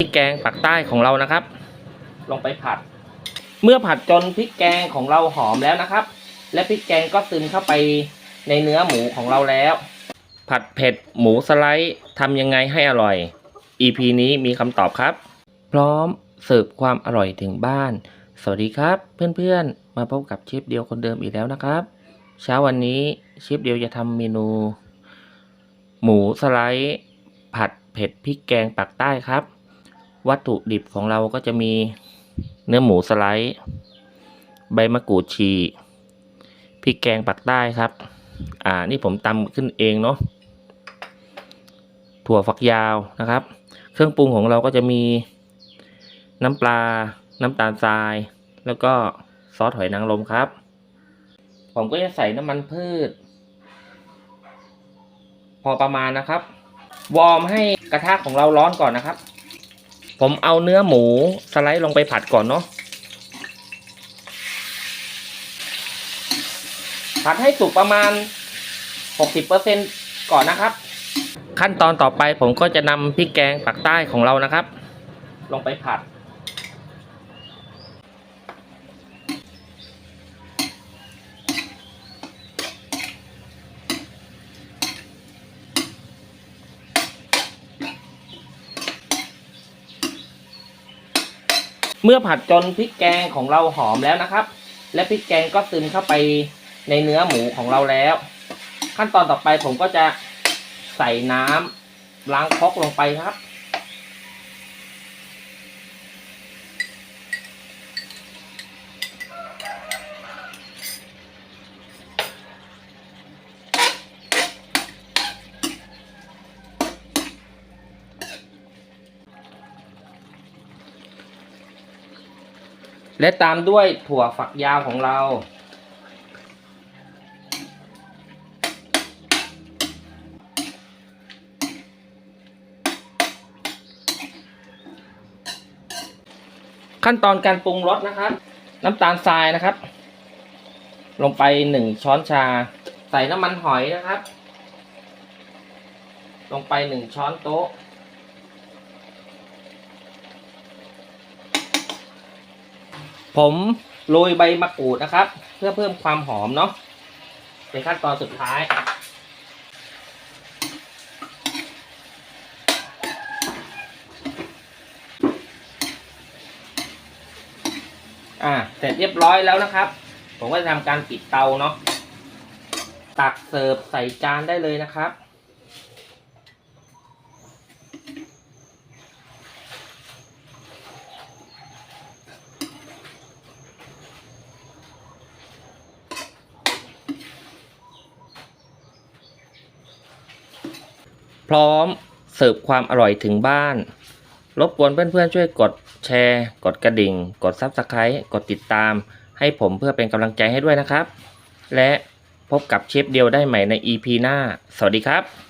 พริกแกงปักใต้ของเรานะครับ ลงไปผัด เมื่อผัดจนพริกแกงของเราหอมแล้วนะครับ และพริกแกงก็ซึมเข้าไปในเนื้อหมูของเราแล้ว ผัดเผ็ดหมูสไลด์ทำยังไงให้อร่อย EP นี้มีคำตอบครับ พร้อมเสิร์ฟความอร่อยถึงบ้าน สวัสดีครับ เพื่อนๆ มาพบกับเชฟเดียวคนเดิมอีกแล้วนะครับ เช้าวันนี้เชฟเดียวจะทำเมนู หมูสไลด์ ผัดเผ็ดพริกแกงปักใต้ครับ วัตถุดิบของเราก็จะมีเนื้อหมูสไลด์ ใบมะกรูดฉีพริกแกงปักใต้ครับ อ่า นี่ผมตำขึ้นเองเนาะ ถั่วฝักยาวนะครับ เครื่องปรุงของเราก็จะมีน้ำปลา น้ำตาลทราย แล้วก็ซอสหอยนางรมครับ ผมก็จะใส่น้ำมันพืช พอประมาณนะครับ วอร์มให้กระทะของเราร้อนก่อนนะครับ ผมเอาเนื้อหมูสไลด์ลงไปผัดก่อนเนาะผัดให้สุกประมาณ 60%ก่อนนะครับ ขั้นตอนต่อไปผมก็จะนำพริกแกงปักใต้ของเรานะครับ ลงไปผัด เมื่อผัดจนพริกแกงของเราหอมแล้วนะครับ และพริกแกงก็ซึมเข้าไปในเนื้อหมูของเราแล้ว ขั้นตอนต่อไปผมก็จะใส่น้ำล้างคอกลงไปครับ และตามด้วยถั่วฝักยาวของเรา ขั้นตอนการปรุงรสนะครับ น้ำตาลทรายนะครับ ลงไปหนึ่งช้อนชา ใส่น้ำมันหอยนะครับ ลงไปหนึ่งช้อนโต๊ะ ผมโรยใบมะกรูดนะครับ เพื่อเพิ่มความหอมเนาะเป็นขั้นตอนสุดท้าย อ่าเสร็จเรียบร้อยแล้วนะครับ ผมก็จะทำการปิดเตาเนาะตักเสิร์ฟใส่จานได้เลยนะครับ พร้อมเสิร์ฟความอร่อยถึงบ้าน รบกวนเพื่อนๆช่วยกดแชร์ กดกระดิ่ง กดซับสไครต์กดติดตาม ให้ผมเพื่อเป็นกำลังใจให้ด้วยนะครับ และพบกับเชฟเดียวได้ใหม่ใน EP หน้า สวัสดีครับ